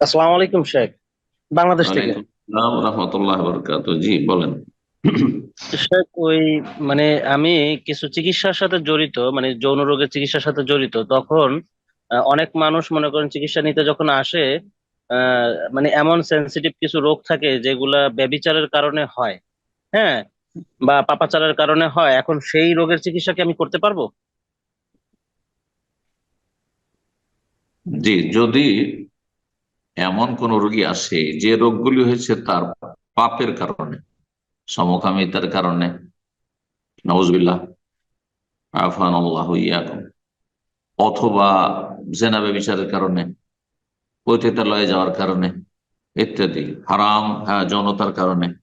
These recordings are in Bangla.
আসসালামু আলাইকুম শেখ। বাংলাদেশ থেকে। রহমতুল্লাহ বরকাত জি বলেন। শেখ ওই মানে আমি কিছু চিকিৎসার সাথে জড়িত মানে যৌন রোগের চিকিৎসার সাথে জড়িত তখন অনেক মানুষ মনে করেন চিকিৎসা নিতে যখন আসে মানে এমন সেন্সিটিভ কিছু রোগ থাকে যেগুলা ব্যভিচারের কারণে হয়। হ্যাঁ? বা পাপাচারের কারণে হয়। এখন সেই রোগের চিকিৎসা কি আমি করতে পারব? জি যদি এমন কোন রোগী আসে যে রোগগুলি হয়েছে তার পাপের কারণে, সমকামিতার কারণে। আফান অথবা জেনাবে বিচারের কারণে, পতিতালয়ে যাওয়ার কারণে ইত্যাদি, হারাম হ্যাঁ যৌনতার কারণে।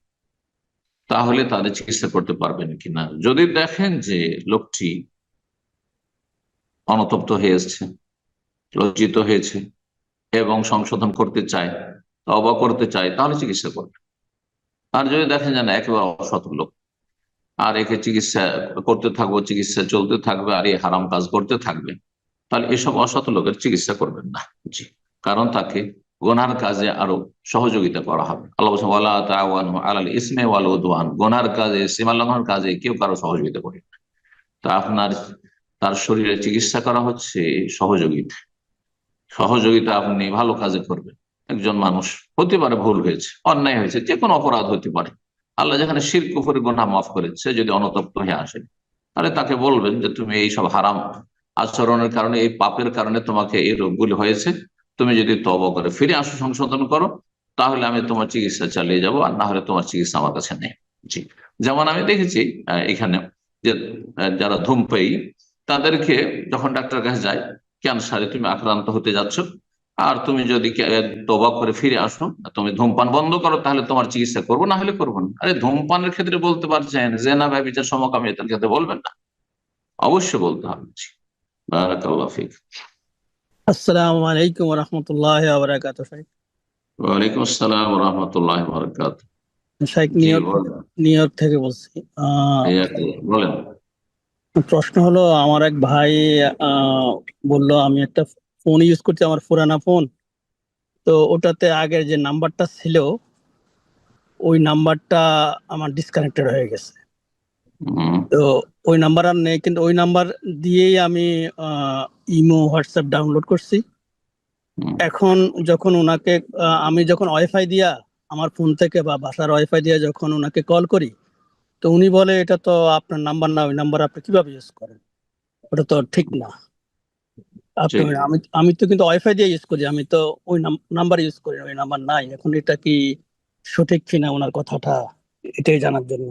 তাহলে তাদের চিকিৎসা করতে পারবেন কিনা? যদি দেখেন যে লোকটি অনতপ্ত হয়ে এসছে লজ্জিত হয়েছে এবং সংশোধন করতে চায় তবা করতে চায়, তাহলে চিকিৎসা করবে। আর যদি দেখেন যে না, একেবারে অসৎ লোক, আর একে চিকিৎসা করতে থাকব, চিকিৎসা চলতে থাকবে, আর এই হারাম কাজ করতে থাকবে, তাহলে এসব অসৎ লোকের চিকিৎসা করবেন না। জি, কারণ তাকে গোনার কাজে আরও সহযোগিতা করা হবে। আল্লাহ গোনার কাজে, সীমা লঙ্ঘনের কাজে কেউ কারও সহযোগিতা করে না। তা আপনার, তার শরীরে চিকিৎসা করা হচ্ছে সহযোগিতা। সহযোগিতা আপনি ভালো কাজে করবেন। একজন মানুষ হতে পারে ভুল হয়েছে, অন্যায় হয়েছে যে কোনো অপরাধ হতে পারে। আল্লাহ যেখানে শির, কুফরি গোনা মাফ করেছে যদি অনতপ্ত হয়ে আসে, তাহলে তাকে বলবেন যে তুমি এই সব হারাম আচরণের কারণে, এই পাপের কারণে তোমাকে এই রোগগুলি হয়েছে। তুমি যদি তব করে ফিরে আসো, সংশোধন করো, তাহলে আমি তোমার চিকিৎসা চালিয়ে যাব, আর না হলে তোমার চিকিৎসা আমার কাছে নেই। জি। যেমন আমি দেখেছি এখানে যে যারা ধূমপায়ী, তাদেরকে যখন ডাক্তার কাছে যায় ক্যান্সারে তুমি আক্রান্ত হতে যাচ্ছ? আর তুমি যদি তবা করে ফিরে আসো তুমি ধূমপান বন্ধ করো তাহলে তোমার চিকিৎসা করব না হলে করব না। আরে ধূমপানের ক্ষেত্রে বলতে পারছেন জেনা ব্যবচার সমকামিতার ক্ষেত্রে বলবেন না। অবশ্যই বলতে হবে। জি বারাকাল্লাহ ফিক। আসসালামু আলাইকুম রহমতুল্লাহ শাইখ। আসসালাম রহমতুল্লাহ শাইখ নিউ ইয়র্ক থেকে বলছি। বলেন। প্রশ্ন হলো আমার এক ভাই আহ, বলল আমি একটা ফোন ইউজ করছি আমার পুরানা ফোন তো ওটাতে আগের যে নাম্বারটা ছিল ওই নাম্বারটা আমার ডিসকানেক্টেড হয়ে গেছে। তো ওই নাম্বার আর নেই কিন্তু ওই নাম্বার দিয়েই আমি ইমো হোয়াটসঅ্যাপ ডাউনলোড করছি। এখন যখন ওনাকে আমি যখন ওয়াইফাই দিয়া আমার ফোন থেকে বা বাসার ওয়াইফাই দিয়ে যখন ওনাকে কল করি তো উনি বলে এটা তো আপনার নাম্বার না ওই নাম্বার আপনি কীভাবে ইউজ করেন? ওটা তো ঠিক না। আপনি আমি আমি তো কিন্তু ওয়াইফাই দিয়ে ইউজ করি আমি তো ওই নাম্বার ইউজ করি ওই নাম্বার নাই। এখন এটা কি সঠিক কিনা ওনার কথাটা এটাই জানার জন্য।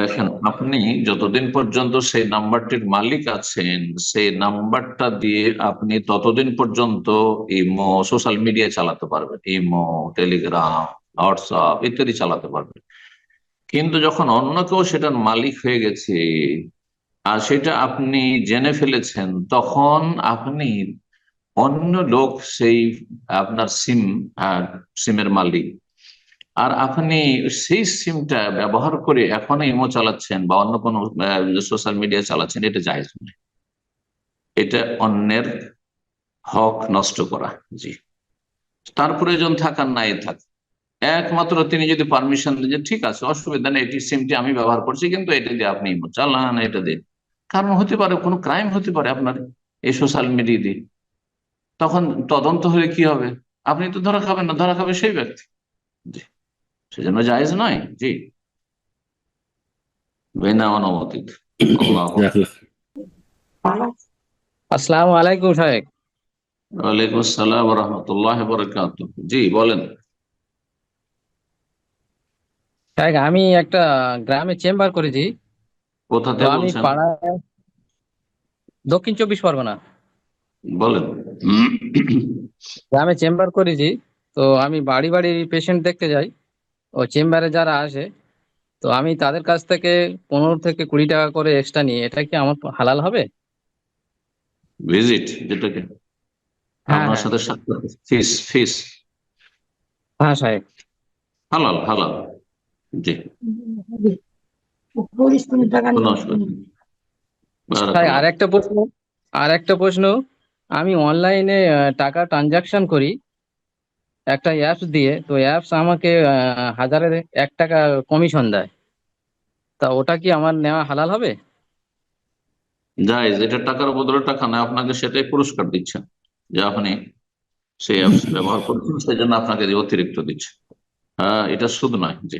দেখেন আপনি যতদিন পর্যন্ত সেই নাম্বারটির মালিক আছেন সেই নাম্বারটা দিয়ে আপনি ততদিন পর্যন্ত ইমো সোশ্যাল মিডিয়া চালাতে পারবেন। ইমো টেলিগ্রাম হোয়াটসঅ্যাপ ইত্যাদি চালাতে পারবেন। কিন্তু যখন অন্য কেউ সেটার মালিক হয়ে গেছে আর সেটা আপনি জেনে ফেলেছেন, তখন আপনি অন্য লোক সেই আপনার সিম সিমের মালিক। আর আপনি সেই সিমটা ব্যবহার করে এখন ইমো চালাচ্ছেন বা অন্য কোনো সোশ্যাল মিডিয়া চালাচ্ছেন, এটা জায়েজ নয়। এটা অন্যের হক নষ্ট করা, জি। তার প্রয়োজন থাকার নাই থাক একমাত্র তিনি যদি পারমিশন দেন যে ঠিক আছে অসুবিধা নেই এটি সিমটি আমি ব্যবহার করছি কিন্তু এটা দিয়ে আপনি চালান এটা দিয়ে। কারণ হতে পারে কোনো ক্রাইম হতে পারে আপনার এই সোশ্যাল মিডিয়া দিয়ে। তখন তদন্ত হলে কি হবে? আপনি তো ধরা খাবেন না ধরা খাবে সেই ব্যক্তি। জি সেজন্য জায়েজ নয় জি। বিনা আল্লাহু আসসালামু আলাইকুম সাহেব ওয়ালাইকুম আসসালাম রহমতুল্লাহ বরকাত জি বলেন। আমি একটা গ্রামে চেম্বার করেছি। কোথা তো আমি বলছেন? পাড়ায় দক্ষিণ চব্বিশ পরগনা। বলেন। গ্রামে চেম্বার করেছি। তো আমি বাড়ি বাড়ি পেশেন্ট দেখতে যাই। ও চেম্বারে যারা আসে তো আমি তাদের কাছ থেকে পনেরো থেকে কুড়ি টাকা করে এক্সট্রা নিই। এটা কি আমার হালাল হবে? ভিজিট যেটাকে। হ্যাঁ আপনার হ্যাঁ। সাথে ফিস ফিস হ্যাঁ সাহেব। হালাল হালাল। জি। আর একটা প্রশ্ন আর একটা প্রশ্ন। আমি অনলাইনে টাকা ট্রানজাকশন করি একটা অ্যাপস দিয়ে তো অ্যাপস আমাকে হাজারের এক টাকা কমিশন দেয়। তা ওটা কি আমার নেওয়া হালাল হবে? যাই যেটা টাকার বদলে টাকা না আপনাকে সেটাই পুরস্কার দিচ্ছে যে আপনি সেই অ্যাপস ব্যবহার করছেন সেই জন্য আপনাকে অতিরিক্ত দিচ্ছে। হ্যাঁ এটা সুদ নয় জি।